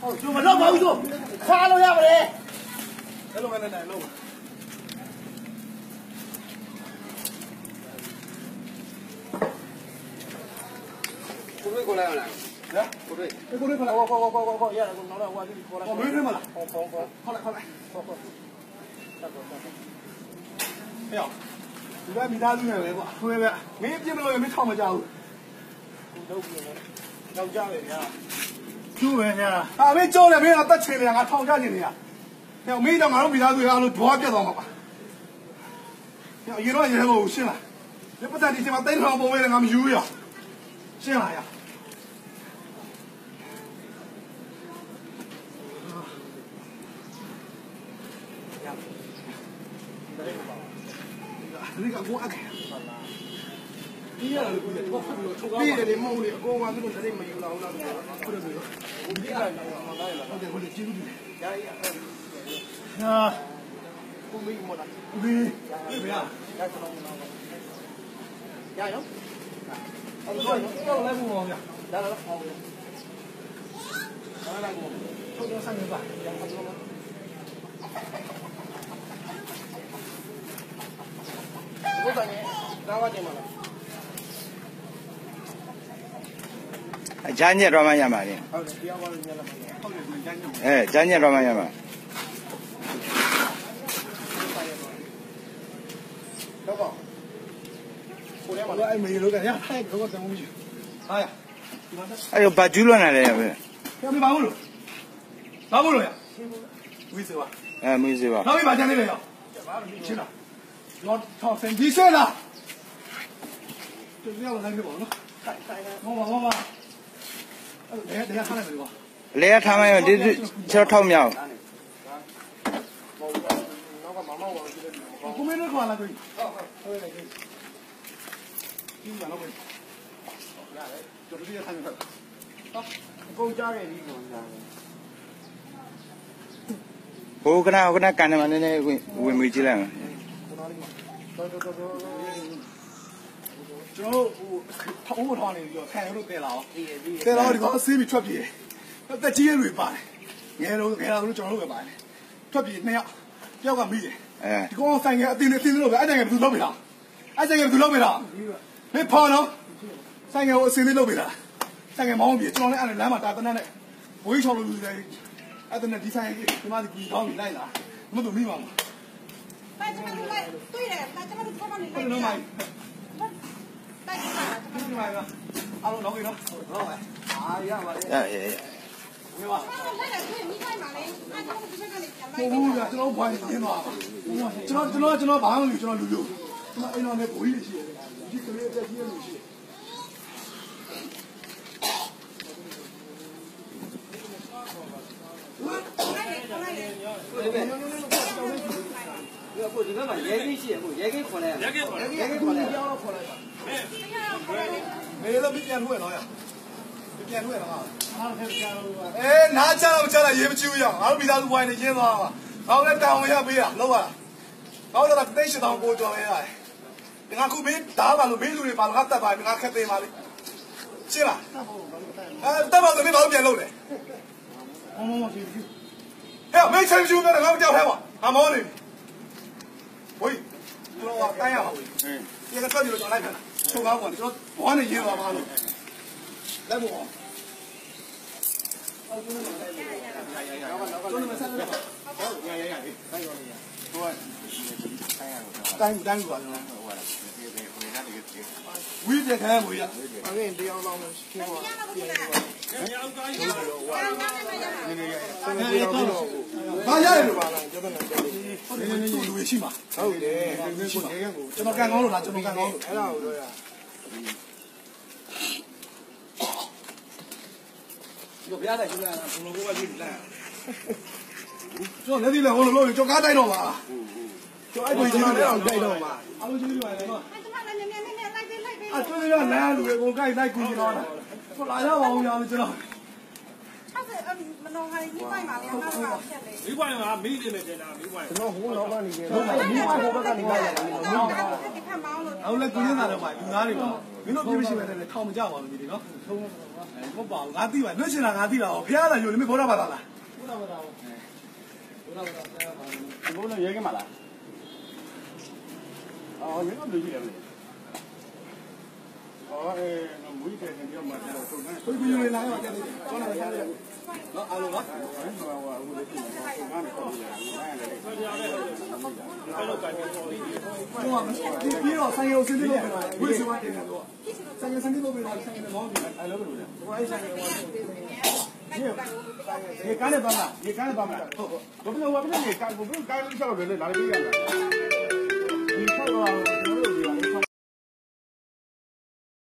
ဟုတ်ကျမတော့ပါဘူးဆိုခါလို့ရပါတယ်အဲ့လိုပဲနဲ့လို့ကိုတွေ့ကိုလိုက်အောင်လားနော်ကိုတွေ့ဒီကိုလေးခလာဝါဝါဝါဝါဝါရတယ်ကိုနောက်တော့ဟိုဒီခေါ်လိုက်ဟောမင်းမလားဟောဟောဟောခေါ်လိုက်ခေါ်လိုက်ဟောဟောတက်တော့တက်ဟဲ့ဒီကမိသားစုနဲ့ပဲကွာခွဲပဲမင်းပြစ်မလို့မင်းထောက်မကြဘူးလုပ်ပြီးတော့ကြောက်ကြတယ်ဗျာ ကျိုးပဲညာအာမင်းကျိုးတယ်မင်းကတက်ချင်တယ်ငါထောင်ကြနေနေရဟဲ့မင်းတော့ငါတို့မိသားစုကအဲ့လိုဘွားပြတ်သွားမှာပါဟဲ့ရေတော့ရေကိုရှင်းလားဒီပတ်သက်ဒီချိန်မှာတိတ်ထောင်ပုံပဲငါမယူရရှင်းလားရဒီကကိုအကဲ ဒီရတယ်ကိုလေဘာလို့ထုတ်ပြီးတယ်မောင်လေးအကောင်ကသူတို့တည်းမယူလာဘူးလားဟုတ်တယ်ဆိုတော့ဒီကဟုတ်တယ်ကိုလေကြည့်လို့ရရဟာကိုမေးမလားဒီဘယ်ရရကျွန်တော်မနာရရောအဲ့တော့တော့လည်းဘူးမောင်ရဒါလည်းဟောတယ်ဒါလည်းကိုထုတ်တော့ဆိုင်ပါရအောင်တော့ဘုရားနဲ့သာဝတင်မလား အချမ်းညက်တော့မှရမှာလေဟုတ်တယ်တရားဝါလို့ညလာမှာဟုတ်တယ်ဒီကျန်းညောင်းအဲချမ်းညက်တော့မှရမှာတော့ပေါ့ကိုရဲမှာလည်းအဲ့မေလို့ကရဟဲ့တော့တောင်းမှုဟာရဒီမှာအဲ့တော့ဘာကျူးလွန်လာလဲပဲရမပါဘူးလို့ဘာဘူးလို့ရဝိစေဝါအဲမွေးစေပါနောက်ပြီးပါကြနေလေရောချင်းလားတော့ထောက်စင်ဒီဆွဲလားဒီရောက်လာနေပါနော်တိုင်တိုင်မောမမော မအဲ့ဒါတရားထားလိုက်မယ်ကွာအလဲထားမှရဒီချောထောက်မြောက်နောက်ကမမောပါဘူးကိုမင်းတို့ခေါ်လာတွေ့ဟုတ်ဟုတ်ဟုတ်တယ်ဒီမှာတော့ရတယ်တော်တော်ကြီးထိုင်နေတယ်ဟာအကုန်ကြားခဲ့ပြီကွာဘိုးကနာကနာကန်နေမှနည်းနည်းဝင်မွေးကြည့်လိုက်မယ် ကျွန်တော်တို့ဟိုအိုးမထောင်းနေပြီးတော့ခံရလို့တယ်လာအောင်တယ်လာအောင်ဒီကောင်ဆေးပြီးထွက်ပြေးတယ်တက်ကြီးရတွေပါတယ်ငယ်လုံးငယ်လာလို့ကျွန်တော်တို့ပဲပါတယ်ထွက်ပြေးနှစ်ယောက်တယောက်ကမိတယ်အဲဒီကောင်ဆိုင်ကအတင်းနဲ့တင်းလို့ပဲအဲ့ဆိုင်ကဘယ်သူလုပ်ပေးတာအဲ့ဆိုင်ကဘယ်သူလုပ်ပေးတာမင်းဖော်တော့ဆိုင်ကကိုအစင်းလေးလုပ်ပေးတာဆိုင်ကမောင်းပြေကျွန်တော်လည်းအဲ့လမ်းမှာတာတနက်နဲ့ဘိုးကြီးချောင်းလို့လူတွေအဲ့တနက်ဒီဆိုင်ကဒီမှာဒီကူကောင်းပြီးလိုက်လာမဟုတ်ဘူးမိပါဘူးပါကျွန်တော်တို့လိုက်တွေ့တယ်ပါကျွန်တော်တို့ခေါ်ပါနေလိုက် တိုက်ကြည့်ပါလားဒီမှာပါအားလုံးတော့ပြီနော်ဟုတ်ပါအားရပါလေရရရမင်းပါလက်လက်ခင်မိတိုင်းပါလေအားလုံးဒီဘက်ကနေပြန်လိုက်ဟုတ်ဘူးကျွန်တော်ဘိုင်းနေပါကျွန်တော်ကျွန်တော်ကျွန်တော်ဘာမှမလုပ်ကျွန်တော်လူလူကျွန်တော်အိမ်တော်နဲ့ကိုကြီးရှိတယ်ဒီကလေးအသက်ကြီးလို့ရှိတယ် ကိုဒီဘက်မှာရဲကိရှိရကိုရဲကိခွန်လိုက်ရဲကိခွန်ရဲကိခွန်လိုက်ပြောင်းတော့ခေါ်လိုက်ပါမေးလို့ပြန်ထွက်တော့ရပြန်ထွက်တော့အားဖက်ပြန်လို့ပါအဲနားချတော့ချတာရေးမကြည့်ဘူးရအောင်ငါတို့မိသားစုဝိုင်းနေရင်းသွားပါငါတို့လည်းတောင်းရပေးတာလောက်ပါငါတို့ကတိတ်ရှတောင်းကိုကြော်ရရတယ်ဒီငါခုမင်းဓာပါလို့မင်းလူတွေပါလို့ငါတက်ပါငါခက်သေးပါလိရှင်းလားအဲတက်ပါဆိုမင်းဘာလို့ပြန်လုပ်လဲမမမရှိဘူးဟဲ့မင်းချင်းကျူးနဲ့ငါမကြောက်ဟဲ့ပါအမောနေဝေး 了哇，干呀！嗯，你看就是哪片了？秋干红，这不好的意思吧，马，来不？干干过是吧？我也在看，我也。反正这样浪费，听我。哎，对对对，反正也够了。拿下来就完了，就这么。 တွေရှိမှာဟုတ်တယ်ရှိမှာကျွန်တော်ကန်ကောင်းလို့လားကျွန်တော်ကန်ကောင်းလို့အဲ့ဒါကိုတော့ရဒီဘုရားတိုင်ကျွမ်းလာဘုံလုံးကိုပဲကြည့်လန့်ကျွန်တော်လက်ဒီလက်ဟိုလိုလို့ကျွန်တော်ကားတိုက်တော့ပါကျွန်တော်အဲ့ဒီကျွန်တော်လည်းတိုက်တော့ပါအားလုံးကျေးဇူးပါတယ်နော်အဲ့ကျွန်တော်လည်းမြန်မြန်မြန်မြန်လိုက်ပေးလိုက်ပေးအဲ့ကျွန်တော်ကလမ်းလူတွေကိုကြိုက်လိုက်ကူကျွန်တော်လာလာရအောင်ရအောင်ကျွန်တော် မိဘကမိတယ်နဲ့တင်တာမိဘကကျွန်တော်ဟိုနောက်ကနေကျတော့မိဘဟိုဘက်ကနေလိုက်ရတယ်မိဘအောက်လည်းကုလင်းသားတော့မှလူသားတွေပါမင်းတို့ပြည့်မရှိမဲ့တဲ့ထောင်မကြပါဘူးမိတွေနော်ဟုတ်ပါဘူးငါသိပါလွတ်ချင်တာငါသိတာဟောဖះလာယူလေမင်းဘောရပါလားဘောရပါလားဘောရပါလားဘောလုံးရဲကမလားအော်မင်းတို့လူကြီးရမလားအော်အဲငါမွေးတယ်နေပြမှာတော့ဆုံးတယ်ဘယ်လိုလဲလာတော့ကျတယ်ကျောင်းလာရတယ် နော်အားလုံးနော်ဟိုဟိုလေးကဆုံးနေတော့ရတယ်ဟိုကဒီပြီးတော့ဆိုင်ရုံစင်းလို့ပြန်လာဝိစဝတင်တယ်တော့ဆိုင်ရုံစင်းလို့ပြန်လာဆိုင်ရုံမောင်းနေတယ်အဲ့လိုလို့လေဟိုအဲ့ဆိုင်ရုံကရေကားနဲ့ပါမလားရေကားနဲ့ပါမလားဟုတ်ဟုတ်ဘယ်လိုဘယ်လိုရေကားဘယ်လိုကားလေးလျှောက်တယ်လေလာလေးရလားဒီဆောက်တော့